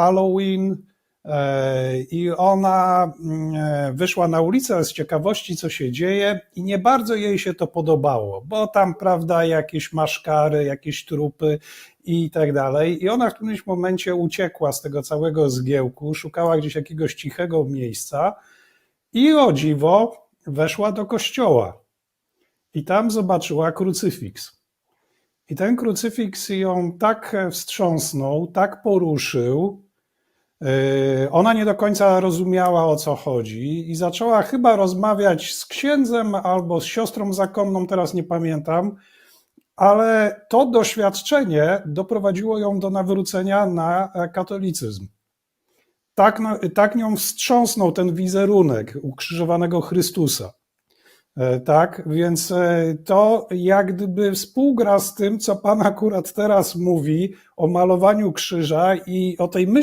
Halloween e, i ona mm, e, wyszła na ulicę z ciekawości, co się dzieje i nie bardzo jej się to podobało, bo tam, prawda, jakieś maszkary, jakieś trupy i tak dalej. I ona w którymś momencie uciekła z tego całego zgiełku, szukała gdzieś jakiegoś cichego miejsca i o dziwo weszła do kościoła i tam zobaczyła krucyfiks. I ten krucyfiks ją tak wstrząsnął, tak poruszył. Yy, Ona nie do końca rozumiała o co chodzi i zaczęła chyba rozmawiać z księdzem albo z siostrą zakonną, teraz nie pamiętam, ale to doświadczenie doprowadziło ją do nawrócenia na e, katolicyzm. Tak, no- tak nią wstrząsnął ten wizerunek ukrzyżowanego Chrystusa. E, Tak, więc e, to jak gdyby współgra z tym, co Pan akurat teraz mówi o malowaniu krzyża i o tej myśli,